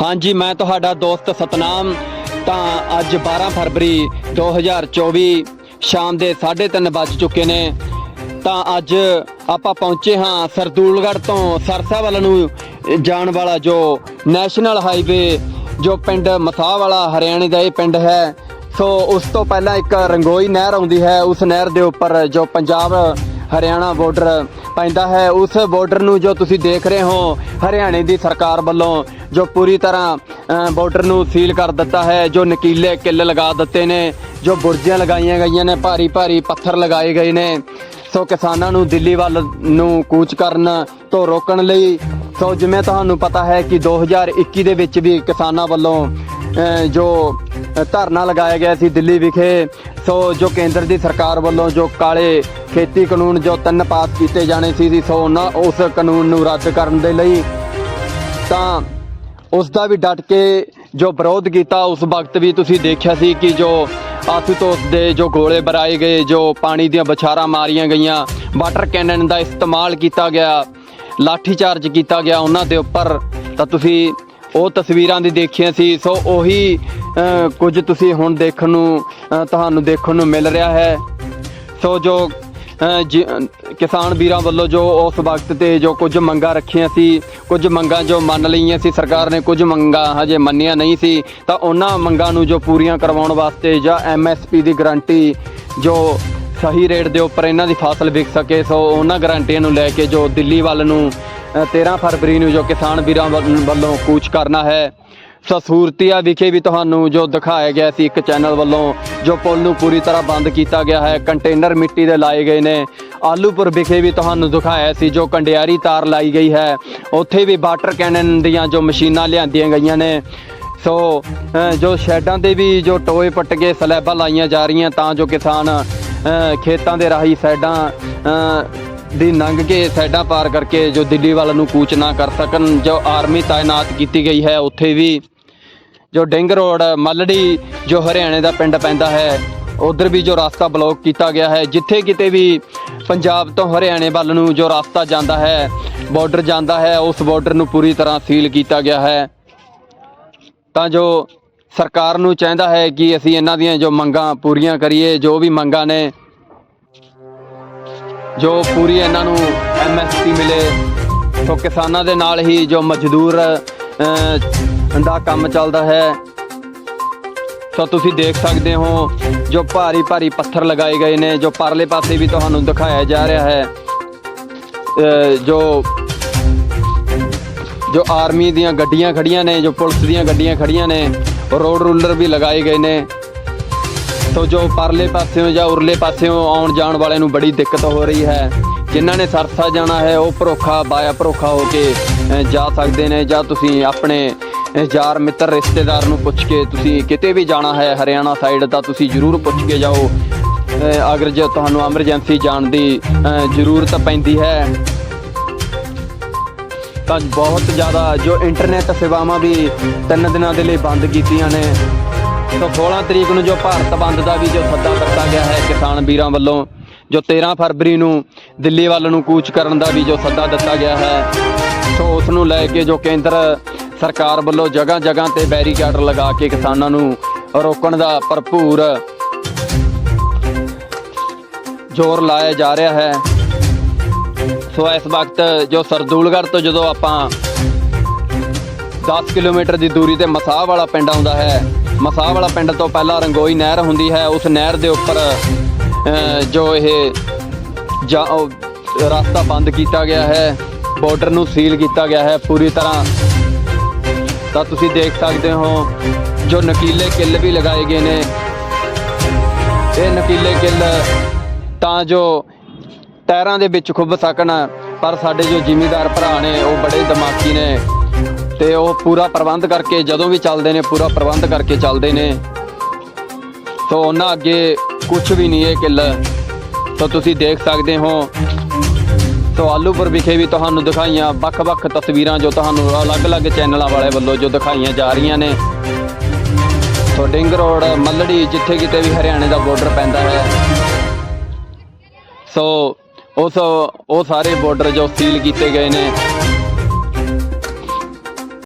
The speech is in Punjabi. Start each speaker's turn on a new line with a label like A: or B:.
A: ਹਾਂਜੀ, ਮੈਂ ਤੁਹਾਡਾ ਦੋਸਤ ਸਤਨਾਮ। ਤਾਂ ਅੱਜ 12 ਫਰਵਰੀ 2024 ਸ਼ਾਮ ਦੇ 3:30 ਵੱਜ ਚੁੱਕੇ ਨੇ। ਤਾਂ ਅੱਜ ਆਪਾਂ ਪਹੁੰਚੇ ਹਾਂ ਸਰਦੂਲਗੜ੍ਹ ਤੋਂ ਸਰਸਾ ਵੱਲ ਨੂੰ ਜਾਣ ਵਾਲਾ ਜੋ ਨੈਸ਼ਨਲ ਹਾਈਵੇ, ਜੋ ਪਿੰਡ ਮਸਾਹ ਵਾਲਾ ਹਰਿਆਣੇ ਦਾ ਇਹ ਪਿੰਡ ਹੈ। ਸੋ ਉਸ ਤੋਂ ਪਹਿਲਾਂ ਇੱਕ ਰੰਗੋਈ ਨਹਿਰ ਆਉਂਦੀ ਹੈ। ਉਸ ਨਹਿਰ ਦੇ ਉੱਪਰ ਜੋ ਪੰਜਾਬ ਹਰਿਆਣਾ ਬਾਰਡਰ ਪੈਂਦਾ ਹੈ, ਉਸ ਬਾਰਡਰ ਨੂੰ ਜੋ ਤੁਸੀਂ ਦੇਖ ਰਹੇ ਹੋ, ਹਰਿਆਣੇ ਦੀ ਸਰਕਾਰ ਵੱਲੋਂ ਜੋ ਪੂਰੀ ਤਰ੍ਹਾਂ ਅ, ਬਾਰਡਰ ਨੂੰ ਸੀਲ ਕਰ ਦਿੱਤਾ ਹੈ ਜੋ ਨਕੀਲੇ ਕਿੱਲ ਲਗਾ ਦਿੱਤੇ ਨੇ ਜੋ ਬੁਰਜੀਆਂ ਲਗਾਈਆਂ ਗਈਆਂ ਨੇ ਭਾਰੀ ਭਾਰੀ ਪੱਥਰ ਲਗਾਏ ਗਏ ਨੇ। ਸੋ ਕਿਸਾਨਾਂ ਨੂੰ ਦਿੱਲੀ ਵੱਲ ਨੂੰ ਕੂਚ ਕਰਨ ਤੋਂ ਰੋਕਣ ਲਈ ਸੋ ਜਿਵੇਂ ਤੁਹਾਨੂੰ ਪਤਾ ਹੈ ਕਿ 2021 ਦੇ ਵਿੱਚ ਵੀ ਕਿਸਾਨਾਂ ਵੱਲੋਂ ਜੋ ਧਰਨਾ ਲਗਾਇਆ ਗਿਆ ਸੀ ਦਿੱਲੀ ਵਿਖੇ ਸੋ ਜੋ ਕੇਂਦਰ ਦੀ ਸਰਕਾਰ ਵੱਲੋਂ ਜੋ ਕਾਲੇ ਖੇਤੀ ਕਾਨੂੰਨ ਜੋ ਤਿੰਨ ਪਾਸ ਕੀਤੇ ਜਾਣੇ ਸੀ, ਸੋ ਉਹਨਾਂ ਉਸ ਕਾਨੂੰਨ ਨੂੰ ਰੱਦ ਕਰਨ ਦੇ ਲਈ ਤਾਂ ਉਸ ਦਾ ਵੀ ਡਟ ਕੇ ਜੋ ਵਿਰੋਧ ਕੀਤਾ, ਉਸ ਵਕਤ ਵੀ ਤੁਸੀਂ ਦੇਖਿਆ ਸੀ ਕਿ ਜੋ ਆਸੂਤੋਸ ਦੇ ਜੋ ਗੋਲੇ ਬਰਾਏ ਗਏ, ਜੋ ਪਾਣੀ ਦੀਆਂ ਬਛਾਰਾਂ ਮਾਰੀਆਂ ਗਈਆਂ, ਵਾਟਰ ਕੈਨਨ ਦਾ ਇਸਤੇਮਾਲ ਕੀਤਾ ਗਿਆ, ਲਾਠੀ ਚਾਰਜ ਕੀਤਾ ਗਿਆ ਉਹਨਾਂ ਦੇ ਉੱਪਰ, ਤਾਂ ਤੁਸੀਂ ਉਹ ਤਸਵੀਰਾਂ ਦੀ ਦੇਖੀਆਂ ਸੀ। ਸੋ ਉਹੀ ਕੁਝ ਤੁਸੀਂ ਹੁਣ ਦੇਖਣ ਨੂੰ ਤੁਹਾਨੂੰ ਦੇਖਣ ਨੂੰ ਮਿਲ ਰਿਹਾ ਹੈ। ਸੋ ਜੋ ਕਿਸਾਨ ਵੀਰਾਂ ਵੱਲੋਂ ਜੋ ਉਸ ਵਕਤ ਤੇ ਜੋ ਕੁਝ ਮੰਗਾਂ ਰੱਖੀਆਂ ਸੀ ਕੁਝ ਮੰਗਾਂ ਜੋ ਮੰਨ ਲਈਆਂ ਸੀ ਸਰਕਾਰ ਨੇ ਕੁਝ ਮੰਗਾਂ ਹਜੇ ਮੰਨੀਆਂ ਨਹੀਂ ਸੀ ਤਾਂ ਉਹਨਾਂ ਮੰਗਾਂ ਨੂੰ ਜੋ ਪੂਰੀਆਂ ਕਰਵਾਉਣ ਵਾਸਤੇ ਜਾਂ ਐਮਐਸਪੀ ਦੀ ਗਾਰੰਟੀ ਜੋ ਸਹੀ ਰੇਟ ਦੇ ਉੱਪਰ ਇਹਨਾਂ ਦੀ ਫਸਲ ਵਿਕ ਸਕੇ ਸੋ ਉਹਨਾਂ ਗਾਰੰਟੀਆਂ ਨੂੰ ਲੈ ਕੇ ਜੋ ਦਿੱਲੀ ਵੱਲ ਨੂੰ ਅ, 13 ਫਰਵਰੀ ਨੂੰ ਜੋ ਕਿਸਾਨ ਵੀਰਾਂ ਵੱਲ- ਵੱਲੋਂ ਕੂਚ ਕਰਨਾ ਹੈ ਸਸੂਰਤੀਆ ਵਿਖੇ ਵੀ ਤੁਹਾਨੂੰ ਜੋ ਦਿਖਾਇਆ ਗਿਆ ਸੀ ਇੱਕ ਚੈਨਲ ਵੱਲੋਂ, ਜੋ ਪੁਲ ਨੂੰ ਪੂਰੀ ਤਰ੍ਹਾਂ ਬੰਦ ਕੀਤਾ ਗਿਆ ਹੈ, ਕੰਟੇਨਰ ਮਿੱਟੀ ਦੇ ਲਾਏ ਗਏ ਨੇ। ਆਲੂਪੁਰ ਵਿਖੇ ਵੀ ਤੁਹਾਨੂੰ ਦਿਖਾਇਆ ਸੀ ਜੋ ਕੰਡਿਆਰੀ ਤਾਰ ਲਾਈ ਗਈ ਹੈ। ਉੱਥੇ ਵੀ ਵਾਟਰ ਕੈਨਨ ਦੀਆਂ ਜੋ ਮਸ਼ੀਨਾਂ ਲਿਆਂਦੀਆਂ ਗਈਆਂ ਨੇ। ਸੋ ਜੋ ਸ਼ੈਡਾਂ ਤੇ ਵੀ ਜੋ ਟੋਏ ਪੱਟ ਕੇ ਸਲੈਬਾਂ ਲਾਈਆਂ ਜਾ ਰਹੀਆਂ, ਤਾਂ ਜੋ ਕਿਸਾਨ ਖੇਤਾਂ ਦੇ ਰਾਹੀਂ ਸਾਈਡਾਂ ਦੀ ਲੰਘ ਕੇ ਸਾਈਡਾਂ ਪਾਰ ਕਰਕੇ ਜੋ ਦਿੱਲੀ ਵੱਲ ਨੂੰ ਕੂਚ ਨਾ ਕਰ ਸਕਣ, ਜੋ ਆਰਮੀ ਤਾਇਨਾਤ ਕੀਤੀ ਗਈ ਹੈ, ਉੱਥੇ ਵੀ ਜੋ ਡਿੰਗ ਰੋਡ, ਮੱਲੜੀ, ਜੋ ਹਰਿਆਣੇ ਦਾ ਪਿੰਡ ਪੈਂਦਾ ਹੈ, ਉਧਰ ਵੀ ਜੋ ਰਸਤਾ ਬਲੌਕ ਕੀਤਾ ਗਿਆ ਹੈ, ਜਿੱਥੇ ਕਿਤੇ ਵੀ ਪੰਜਾਬ ਤੋਂ ਹਰਿਆਣੇ ਵੱਲ ਨੂੰ ਜੋ ਰਸਤਾ ਜਾਂਦਾ ਹੈ ਬਾਰਡਰ ਜਾਂਦਾ ਹੈ, ਉਸ ਬਾਰਡਰ ਨੂੰ ਪੂਰੀ ਤਰ੍ਹਾਂ ਸੀਲ ਕੀਤਾ ਗਿਆ ਹੈ। ਤਾਂ ਜੋ ਸਰਕਾਰ ਨੂੰ ਚਾਹੁੰਦਾ ਹੈ ਕਿ ਅਸੀਂ ਇਹਨਾਂ ਦੀਆਂ ਜੋ ਮੰਗਾਂ ਪੂਰੀਆਂ ਕਰੀਏ, ਜੋ ਵੀ ਮੰਗਾਂ ਨੇ, ਜੋ ਪੂਰੀ ਇਹਨਾਂ ਨੂੰ ਐਮਐਸਪੀ ਮਿਲੇ, ਸੋ ਕਿਸਾਨਾਂ ਦੇ ਨਾਲ ਹੀ ਜੋ ਮਜ਼ਦੂਰ ਦਾ ਕੰਮ ਚੱਲਦਾ ਹੈ। ਸੋ ਤੁਸੀਂ ਦੇਖ ਸਕਦੇ ਹੋ, ਜੋ ਭਾਰੀ ਭਾਰੀ ਪੱਥਰ ਲਗਾਏ ਗਏ ਨੇ, ਜੋ ਪਰਲੇ ਪਾਸੇ ਵੀ ਤੁਹਾਨੂੰ ਦਿਖਾਇਆ ਜਾ ਰਿਹਾ ਹੈ। ਜੋ ਜੋ ਆਰਮੀ ਦੀਆਂ ਗੱਡੀਆਂ ਖੜੀਆਂ ਨੇ, ਜੋ ਪੁਲਿਸ ਦੀਆਂ ਗੱਡੀਆਂ ਖੜੀਆਂ ਨੇ, ਰੋਡ ਰੂਲਰ ਵੀ ਲਗਾਏ ਗਏ ਨੇ। ਸੋ ਜੋ ਪਰਲੇ ਪਾਸਿਓਂ ਜਾਂ ਉਰਲੇ ਪਾਸਿਓਂ ਆਉਣ ਜਾਣ ਵਾਲਿਆਂ ਨੂੰ ਬੜੀ ਦਿੱਕਤ ਹੋ ਰਹੀ ਹੈ। ਜਿਨ੍ਹਾਂ ਨੇ ਸਰਸਾ ਜਾਣਾ ਹੈ, ਉਹ ਭਰੋਖਾ, ਬਾਇਆ ਭਰੋਖਾ ਹੋ ਕੇ ਜਾ ਸਕਦੇ ਨੇ ਜਾਂ ਤੁਸੀਂ ਆਪਣੇ ਯਾਰ ਮਿੱਤਰ, ਰਿਸ਼ਤੇਦਾਰ ਨੂੰ ਪੁੱਛ ਕੇ ਤੁਸੀਂ ਕਿਤੇ ਵੀ ਜਾਣਾ ਹੈ ਹਰਿਆਣਾ ਸਾਈਡ ਤਾਂ ਤੁਸੀਂ ਜ਼ਰੂਰ ਪੁੱਛ ਕੇ ਜਾਓ। ਅਗਰ ਜੇ ਤੁਹਾਨੂੰ ਐਮਰਜੈਂਸੀ ਜਾਣ ਦੀ ਜ਼ਰੂਰਤ ਪੈਂਦੀ ਹੈ, ਤਾਂ ਬਹੁਤ ਜ਼ਿਆਦਾ ਜੋ ਇੰਟਰਨੈਟ ਸੇਵਾਵਾਂ ਵੀ ਤਿੰਨ ਦਿਨਾਂ ਦੇ ਲਈ ਬੰਦ ਕੀਤੀਆਂ ਨੇ। ਤਾਂ 16 ਤਰੀਕ ਨੂੰ ਜੋ ਭਾਰਤ ਬੰਦ ਦਾ ਵੀ ਜੋ ਸੱਦਾ ਦਿੱਤਾ ਗਿਆ ਹੈ ਕਿਸਾਨ ਵੀਰਾਂ ਵੱਲੋਂ ਜੋ 13 ਫਰਵਰੀ ਨੂੰ ਦਿੱਲੀ ਵੱਲ ਨੂੰ ਕੂਚ ਕਰਨ ਦਾ ਵੀ ਜੋ ਸੱਦਾ ਦਿੱਤਾ ਗਿਆ ਹੈ, ਸੋ ਉਸ ਨੂੰ ਲੈ ਕੇ ਜੋ ਕੇਂਦਰ ਸਰਕਾਰ ਵੱਲੋਂ ਜਗ੍ਹਾ ਜਗ੍ਹਾ ਤੇ ਬੈਰੀਕੇਡ ਲਗਾ ਕੇ ਕਿਸਾਨਾਂ ਨੂੰ ਰੋਕਣ ਦਾ ਭਰਪੂਰ ਜ਼ੋਰ ਲਾਇਆ ਜਾ ਰਿਹਾ ਹੈ, ਸੋ ਇਸ ਵਕਤ ਜੋ ਸਰਦੂਲਗੜ੍ਹ ਤੋਂ ਜਦੋਂ ਆਪਾਂ 10 ਕਿਲੋਮੀਟਰ ਦੀ ਦੂਰੀ ਤੇ ਮਸਾਹ ਵਾਲਾ ਪਿੰਡ ਆਉਂਦਾ ਹੈ, ਮਸਾਹ ਵਾਲਾ ਪਿੰਡ ਤੋਂ ਪਹਿਲਾਂ ਰੰਗੋਈ ਨਹਿਰ ਹੁੰਦੀ ਹੈ, ਉਸ ਨਹਿਰ ਦੇ ਉੱਪਰ ਜੋ ਇਹ ਜਾਂ ਰਸਤਾ ਬੰਦ ਕੀਤਾ ਗਿਆ ਹੈ ਬਾਰਡਰ ਨੂੰ ਸੀਲ ਕੀਤਾ ਗਿਆ ਹੈ ਪੂਰੀ ਤਰ੍ਹਾਂ, ਤਾਂ ਤੁਸੀਂ ਦੇਖ ਸਕਦੇ ਹੋ ਜੋ ਨਕੀਲੇ ਕਿੱਲ ਵੀ ਲਗਾਏ ਗਏ ਨੇ। ਇਹ ਨਕੀਲੇ ਕਿੱਲ ਤਾਂ ਜੋ ਟਾਇਰਾਂ ਦੇ ਵਿੱਚ ਖੁੱਬ ਸਕਣ, ਪਰ ਸਾਡੇ ਜੋ ਜ਼ਿਮੀਦਾਰ ਭਰਾ ਨੇ, ਉਹ ਬੜੇ ਦਿਮਾਗੀ ਨੇ ਤੇ ਉਹ ਪੂਰਾ ਪ੍ਰਬੰਧ ਕਰਕੇ, ਜਦੋਂ ਵੀ ਚੱਲਦੇ ਨੇ, ਪੂਰਾ ਪ੍ਰਬੰਧ ਕਰਕੇ ਚੱਲਦੇ ਨੇ। ਸੋ ਉਹਨਾਂ ਅੱਗੇ ਕੁਝ ਵੀ ਨਹੀਂ ਇਹ ਕਿੱਲ। ਤਾਂ ਤੁਸੀਂ ਦੇਖ ਸਕਦੇ ਹੋ ਸੋ ਆਲੂਪੁਰ ਵਿਖੇ ਵੀ ਤੁਹਾਨੂੰ ਦਿਖਾਈਆਂ ਵੱਖ-ਵੱਖ ਤਸਵੀਰਾਂ ਜੋ ਤੁਹਾਨੂੰ ਅਲੱਗ-ਅਲੱਗ ਚੈਨਲਾਂ ਵਾਲੇ ਵੱਲੋਂ ਜੋ ਦਿਖਾਈਆਂ ਜਾ ਰਹੀਆਂ ਨੇ। ਸੋ ਡਿੰਗ ਰੋਡ, ਮੱਲੜੀ, ਜਿੱਥੇ ਕਿਤੇ ਵੀ ਹਰਿਆਣੇ ਦਾ ਬਾਰਡਰ ਪੈਂਦਾ ਹੈ। ਸੋ, ਉਸ, ਉਹ ਸਾਰੇ ਬਾਰਡਰ ਜੋ ਸੀਲ ਕੀਤੇ ਗਏ ਨੇ।